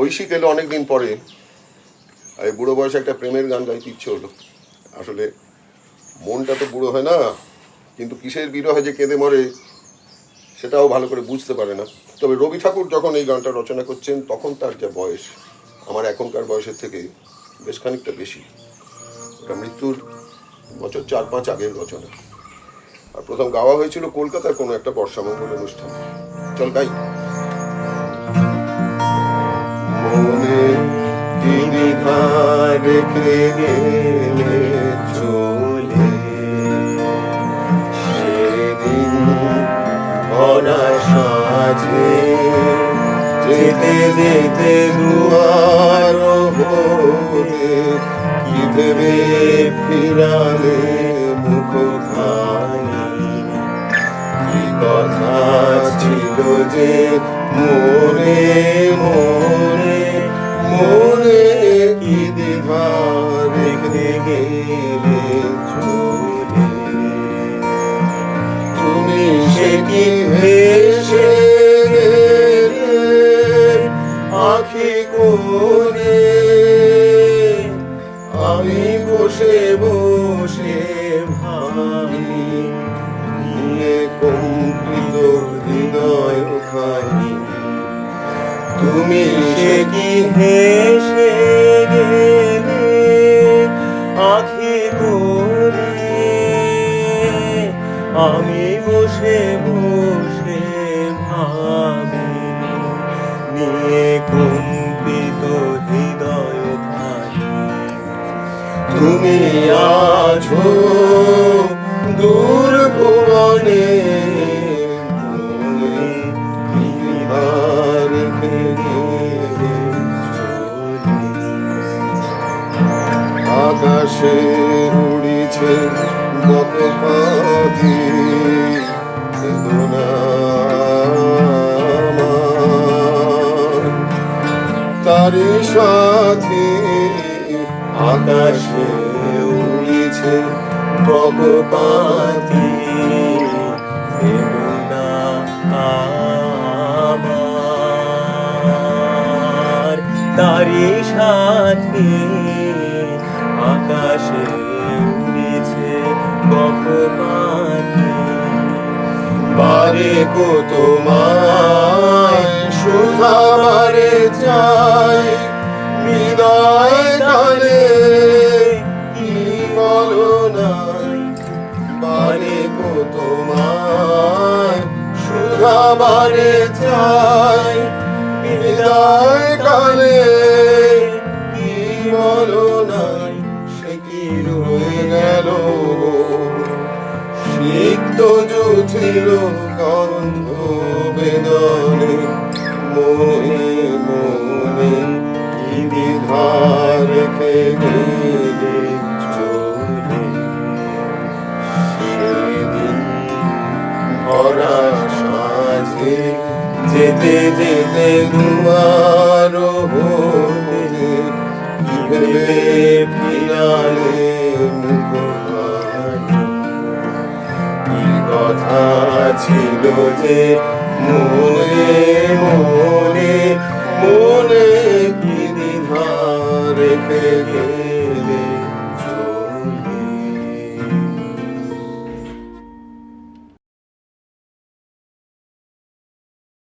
ঐশিক এলো অনেকদিন পরে। আর এই বুড়ো বয়সে একটা প্রেমের গান গাইতে ইচ্ছে হলো। আসলে মনটা তো বুড়ো হয় না, কিন্তু কিসের বিরহে যে কেঁদে মরে, সেটাও ভালো করে বুঝতে পারে না। তবে রবি ঠাকুর যখন এই গানটা রচনা করছেন, তখন তার যা বয়স, আমার এখনকার বয়সের থেকে বেশ খানিকটা বেশি। এটা মৃত্যুর বছর চার পাঁচ আগের রচনা। আর প্রথম গাওয়া হয়েছিল কলকাতার কোনো একটা বর্ষামঙ্গল অনুষ্ঠান। চল গাই। রেখে গেলে চলে। সেদিন ভরা সাজে যেতে যেতে দুয়ার হতে কি ভেবে ফিরালে মুখ খানি কি কথা ছিল যে আখি কোণে আমি বসে বসে ভাবি তুমি সে কি হেসে গেলে আখি করে আমি বসে বসে নিয়ে কম্পিত হৃদয় খানি তুমি আছো দূর ভুবনে আকাশে উড়িছে মত পাখি বেদনা। তারি সাথে আকাশে উড়িছে পাখি তারি সাথে আকাশে উড়েছে পাখি বারে কো তোমায় নাই বারে কো তোমায় সুধাবারে চাই। বিদায় কালে কি বলো নাই, সে কি রয়ে গেল সিক্ত জুথিল গন্ধ বেদনে, মনে মনে কি বিধা রেখে গেলে যেতে যেতে কি ভেবে ফিরালে কথা ছিল যে